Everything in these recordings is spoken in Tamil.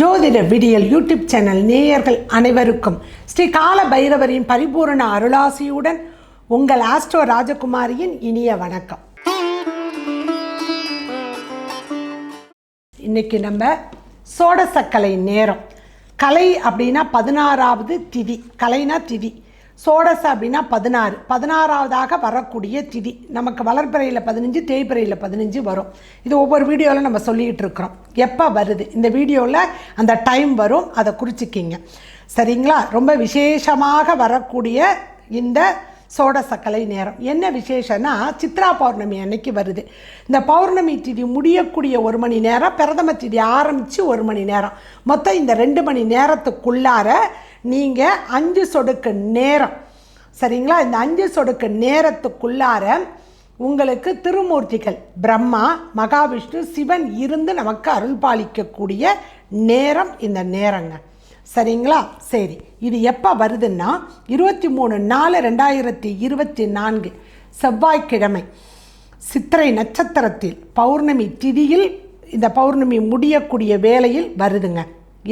ஜோதிட விடியல் யூடியூப் சேனல் நேயர்கள் அனைவருக்கும் ஸ்ரீ கால பைரவரின் பரிபூரண அருளாசியுடன் உங்கள் ஆஸ்ட்ரோ ராஜகுமாரியின் இனிய வணக்கம். இன்னைக்கு நம்ம சோடசக்கலை நேரம். கலை அப்படின்னா பதினாறாவது திதி. கலைனா திதி. சோடச அப்படின்னா பதினாறு. பதினாறாவதாக வரக்கூடிய திதி. நமக்கு வளர்ப்பிறையில் பதினஞ்சு தேய்பிறையில் பதினஞ்சு வரும். இது ஒவ்வொரு வீடியோவில் நம்ம சொல்லிக்கிட்டு இருக்கிறோம். எப்போ வருது? இந்த வீடியோவில் அந்த டைம் வரும். அதை குறிச்சிக்கிங்க. சரிங்களா? ரொம்ப விசேஷமாக வரக்கூடிய இந்த சோடசக்கலை நேரம். என்ன விசேஷம்னா சித்ரா பௌர்ணமி அன்னைக்கு வருது. இந்த பௌர்ணமி திதி முடியக்கூடிய ஒரு மணி நேரம் பிரதம திதி ஆரம்பித்து ஒரு மணி நேரம். மொத்தம் இந்த ரெண்டு மணி நேரத்துக்குள்ளார நீங்கள் அஞ்சு சொடுக்கு நேரம். சரிங்களா? இந்த அஞ்சு சொடுக்கு நேரத்துக்குள்ளார உங்களுக்கு திருமூர்த்திகள் பிரம்மா மகாவிஷ்ணு சிவன் இருந்து நமக்கு அருள் பாலிக்கக்கூடிய நேரம் இந்த நேரங்க. சரிங்களா? சரி. இது எப்போ வருதுன்னா இருபத்தி மூணு நாலு ரெண்டாயிரத்தி இருபத்தி நான்கு செவ்வாய்க்கிழமை. சித்திரை நட்சத்திரத்தில் பௌர்ணமி திதியில் இந்த பௌர்ணமி முடியக்கூடிய வேலையில் வருதுங்க.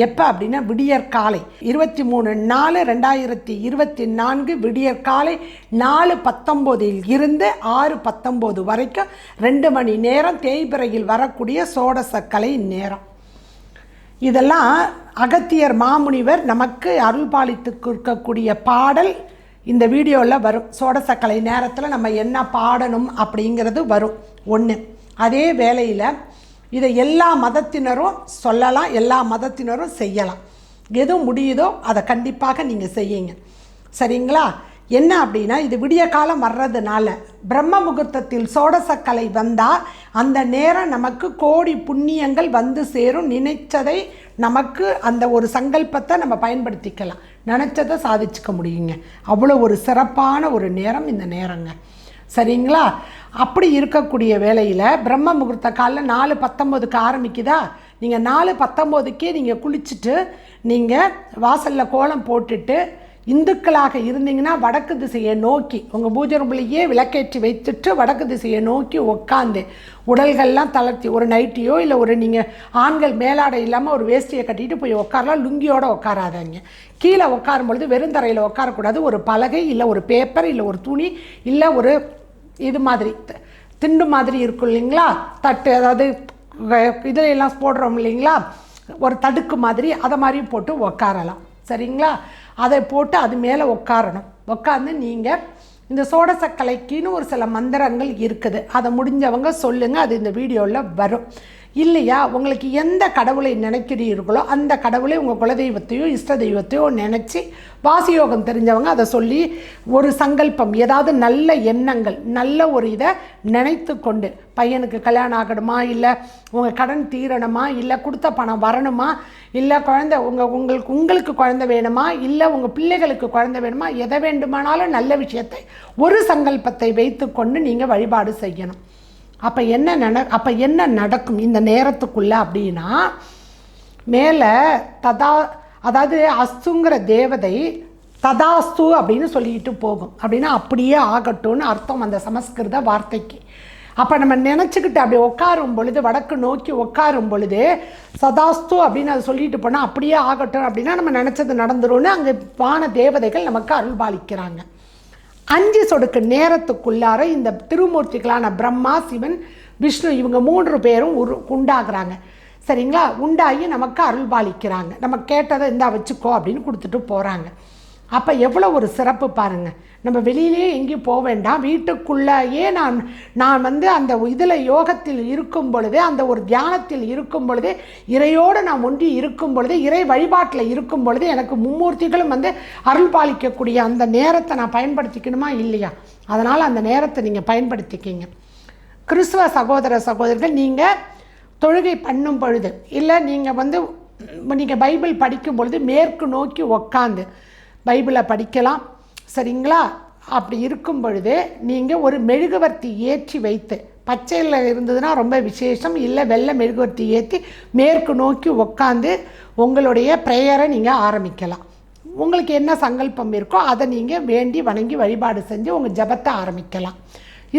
எப்போ அப்படின்னா விடியற் காலை. இருபத்தி மூணு நாலு ரெண்டாயிரத்தி இருபத்தி நான்கு விடியற் காலை நாலு பத்தொம்போதில் இருந்து ஆறு பத்தொம்போது வரைக்கும் ரெண்டு மணி நேரம் தேய்பிறையில் வரக்கூடிய சோடசக்கலை நேரம். இதெல்லாம் அகத்தியர் மாமுனிவர் நமக்கு அருள்பாலித்து கொடுக்கக்கூடிய பாடல் இந்த வீடியோவில் வரும். சோடசக்கலை நேரத்தில் நம்ம என்ன பாடணும் அப்படிங்கிறது வரும். ஒன்று அதே வேளையில் இதை எல்லா மதத்தினரும் சொல்லலாம் எல்லா மதத்தினரும் செய்யலாம். எது முடியுதோ அதை கண்டிப்பாக நீங்கள் செய்யுங்க. சரிங்களா? என்ன அப்படின்னா இது விடிய காலம் வர்றதுனால பிரம்ம முகூர்த்தத்தில் சோடசக்கலை வந்தால் அந்த நேரம் நமக்கு கோடி புண்ணியங்கள் வந்து சேரும். நினைச்சதை நமக்கு அந்த ஒரு சங்கல்பத்தை நம்ம பயன்படுத்திக்கலாம். நினச்சதை சாதிச்சுக்க முடியுங்க. அவ்வளோ ஒரு சிறப்பான ஒரு நேரம் இந்த நேரங்க. சரிங்களா? அப்படி இருக்கக்கூடிய வேலையில் பிரம்ம முகூர்த்த காலில் நாலு பத்தொம்போதுக்கு ஆரம்பிக்குதா? நீங்கள் நாலு பத்தொம்போதுக்கே நீங்கள் குளிச்சுட்டு நீங்கள் வாசலில் கோலம் போட்டுட்டு இந்துக்களாக இருந்தீங்கன்னா வடக்கு திசையை நோக்கி உங்கள் பூஜை ரூம்லேயே விளக்கேற்றி வைத்துட்டு வடக்கு திசையை நோக்கி உட்காந்து உடல்கள்லாம் தளர்த்தி ஒரு நைட்டியோ இல்லை ஒரு நீங்கள் ஆண்கள் மேலாடை இல்லாமல் ஒரு வேஷ்டியை கட்டிட்டு போய் உட்காரலாம் லுங்கியோடு உட்காராதாங்க கீழே உட்காரும் பொழுது வெறுந்தரையில் உட்காரக்கூடாது ஒரு பலகை இல்லை ஒரு பேப்பர் இல்லை ஒரு துணி இல்லை ஒரு இது மாதிரி. த- திண்டு மாதிரி இருக்கும் இல்லைங்களா? தட்டு அதாவது இதில் எல்லாம் போடுறோம் இல்லைங்களா? ஒரு தடுக்கு மாதிரி அதை மாதிரியும் போட்டு உக்காரலாம். சரிங்களா? அதை போட்டு அது மேலே உட்காரணும் உட்காந்து நீங்கள் இந்த சோடசக்கலைக்குன்னு ஒரு சில மந்திரங்கள் இருக்குது. அதை முடிஞ்சவங்க சொல்லுங்கள் அது இந்த வீடியோவில் வரும். இல்லையா? உங்களுக்கு எந்த கடவுளை நினைக்கிறீர்களோ அந்த கடவுளை உங்கள் குலதெய்வத்தையோ இஷ்ட தெய்வத்தையோ நினச்சி வாசியோகம் தெரிஞ்சவங்க அதை சொல்லி ஒரு சங்கல்பம் ஏதாவது நல்ல எண்ணங்கள் நல்ல ஒரு இதை நினைத்து கொண்டு பையனுக்கு கல்யாணம் ஆகணுமா இல்லை உங்கள் கடன் தீரணுமா இல்லை கொடுத்த பணம் வரணுமா இல்லை குழந்தை உங்கள் உங்களுக்கு உங்களுக்கு குழந்தை வேணுமா இல்லை உங்கள் பிள்ளைகளுக்கு குழந்தை வேணுமா எதை வேண்டுமானாலும் நல்ல விஷயத்தை ஒரு சங்கல்பத்தை வைத்துக்கொண்டு நீங்கள் வழிபாடு செய்யணும். அப்போ என்ன நட அப்போ என்ன நடக்கும் இந்த நேரத்துக்குள்ள அப்படின்னா மேலே ததா அதாவது அஸ்துங்கிற தேவதை ததாஸ்து அப்படின்னு சொல்லிட்டு போகும். அப்படின்னா அப்படியே ஆகட்டும்னு அர்த்தம் அந்த சமஸ்கிருத வார்த்தைக்கு. அப்போ நம்ம நினச்சிக்கிட்டு அப்படி உட்காரும் பொழுது வடக்கு நோக்கி உட்காரும் பொழுது சதாஸ்து அப்படின்னு அதை சொல்லிட்டு போனால் அப்படியே ஆகட்டும் அப்படின்னா நம்ம நினச்சது நடந்துரும்னு அங்கே வான தேவதைகள் நமக்கு அருள்பாலிக்கிறாங்க. அஞ்சு சொடுக்கு நேரத்துக்குள்ளார இந்த திருமூர்த்திகளான பிரம்மா சிவன் விஷ்ணு இவங்க மூன்று பேரும் உரு உண்டாகிறாங்க. சரிங்களா? உண்டாகி நமக்கு அருள்பாலிக்கிறாங்க. நம்ம கேட்டதை இந்தா வச்சுக்கோ அப்படின்னு கொடுத்துட்டு போகிறாங்க அப்போ எவ்வளோ ஒரு சிறப்பு பாருங்கள் நம்ம வெளியிலே எங்கேயும் போக வேண்டாம். வீட்டுக்குள்ளேயே நான் நான் வந்து அந்த இதில் யோகத்தில் இருக்கும் பொழுது அந்த ஒரு தியானத்தில் இருக்கும் பொழுது இறையோடு நான் ஒன்றி இருக்கும் பொழுது இறை வழிபாட்டில் இருக்கும் பொழுது எனக்கு மும்மூர்த்திகளும் வந்து அருள் பாலிக்கக்கூடிய அந்த நேரத்தை நான் பயன்படுத்திக்கணுமா இல்லையா? அதனால் அந்த நேரத்தை நீங்கள் பயன்படுத்திக்கிங்க. கிறிஸ்துவ சகோதர சகோதரிகள் நீங்கள் தொழுகை பண்ணும் பொழுது இல்லை நீங்கள் வந்து நீங்கள் பைபிள் படிக்கும் பொழுது மேற்கு நோக்கி உக்காந்து பைபிளை படிக்கலாம். சரிங்களா? அப்படி இருக்கும் பொழுது நீங்கள் ஒரு மெழுகுவர்த்தி ஏற்றி வைத்து பச்சையில் இருந்ததுன்னா ரொம்ப விசேஷம் இல்லை வெள்ளை மெழுகுவர்த்தி ஏற்றி மேற்கு நோக்கி உக்காந்து உங்களுடைய ப்ரேயரை நீங்கள் ஆரம்பிக்கலாம். உங்களுக்கு என்ன சங்கல்பம் இருக்கோ அதை நீங்கள் வேண்டி வணங்கி வழிபாடு செஞ்சு உங்கள் ஜெபத்தை ஆரம்பிக்கலாம்.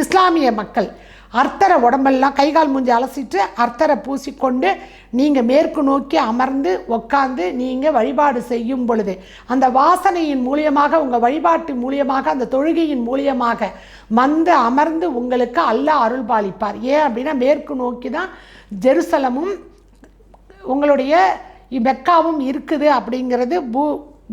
இஸ்லாமிய மக்கள் அர்த்தரை உடம்பெல்லாம் கை கால் மூஞ்சி அலசிட்டு அர்த்தரை பூசிக்கொண்டு நீங்கள் மேற்கு நோக்கி அமர்ந்து உட்காந்து நீங்கள் வழிபாடு செய்யும் பொழுது அந்த வாசனையின் மூலியமாக உங்கள் வழிபாட்டு மூலியமாக அந்த தொழுகையின் மூலியமாக வந்து அமர்ந்து உங்களுக்கு அல்லாஹ் அருள் பாலிப்பார். ஏன் அப்படின்னா மேற்கு நோக்கி தான் ஜெருசலமும் உங்களுடைய மெக்காவும் இருக்குது அப்படிங்கிறது பூ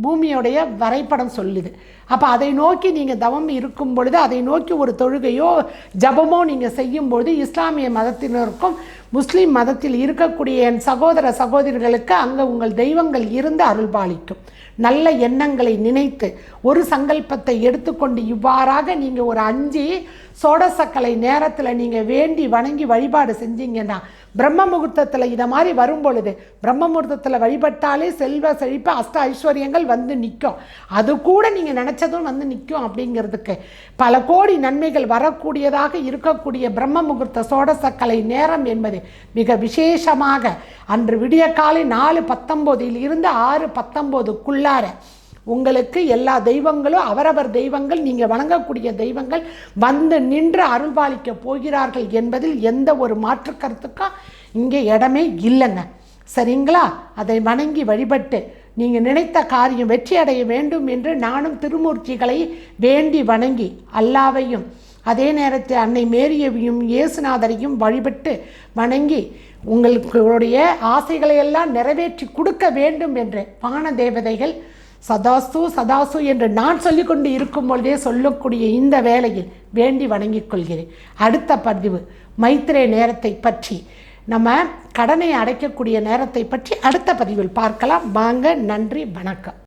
பூமியோடைய வரைபடம் சொல்லுது. அப்போ அதை நோக்கி நீங்கள் தவம் இருக்கும் பொழுது அதை நோக்கி ஒரு தொழுகையோ ஜபமோ நீங்கள் செய்யும் பொழுது இஸ்லாமிய மதத்தினருக்கும் முஸ்லீம் மதத்தில் இருக்கக்கூடிய என் சகோதர சகோதரிகளுக்கு அங்கே உங்கள் தெய்வங்கள் இருந்து அருள்பாலிக்கும். நல்ல எண்ணங்களை நினைத்து ஒரு சங்கல்பத்தை எடுத்துக்கொண்டு இவ்வாறாக நீங்கள் ஒரு அஞ்சு சோடசக்கலை நேரத்தில் நீங்கள் வேண்டி வணங்கி வழிபாடு செஞ்சீங்கன்னா பிரம்ம முகூர்த்தத்தில் இதை மாதிரி வரும் பொழுது பிரம்ம முகூர்த்தத்தில் வழிபட்டாலே செல்வ செழிப்பு அஷ்ட ஐஸ்வர்யங்கள் வந்து நிற்கும் அது கூட நீங்கள் நினச்சதும் வந்து நிற்கும் அப்படிங்கிறதுக்கு பல கோடி நன்மைகள் வரக்கூடியதாக இருக்கக்கூடிய பிரம்ம முகூர்த்த சோடசக்கலை நேரம் என்பது மிக விசேஷமாக அன்று விடிய காலை நாலு பத்தொம்போதில் இருந்து ஆறு பத்தொம்போதுக்குள்ளார உங்களுக்கு எல்லா தெய்வங்களும் அவரவர் தெய்வங்கள் நீங்கள் வணங்கக்கூடிய தெய்வங்கள் வந்து நின்று அருள்பாலிக்க போகிறார்கள் என்பதில் எந்த ஒரு மாற்று கருத்துக்கும் இங்கே இடமே இல்லைங்க. சரிங்களா? அதை வணங்கி வழிபட்டு நீங்கள் நினைத்த காரியம் வெற்றி அடைய வேண்டும் என்று நானும் திருமூர்த்திகளை வேண்டி வணங்கி அல்லாவையும் அதே நேரத்தில் அன்னை மேரியவையும் இயேசுநாதரையும் வழிபட்டு வணங்கி உங்களுடைய ஆசைகளை எல்லாம் நிறைவேற்றி கொடுக்க வேண்டும் என்று வான தேவதைகள் சதாசு சதாசு என்று நான் சொல்லிக்கொண்டு இருக்கும் பொழுதே சொல்லக்கூடிய இந்த வேலையில் வேண்டி வணங்கிக் கொள்கிறேன் அடுத்த பதிவு மைத்திரை நேரத்தை பற்றி நம்ம கடனை அடைக்கக்கூடிய நேரத்தை பற்றி அடுத்த பதிவில் பார்க்கலாம். வாங்க நன்றி வணக்கம்.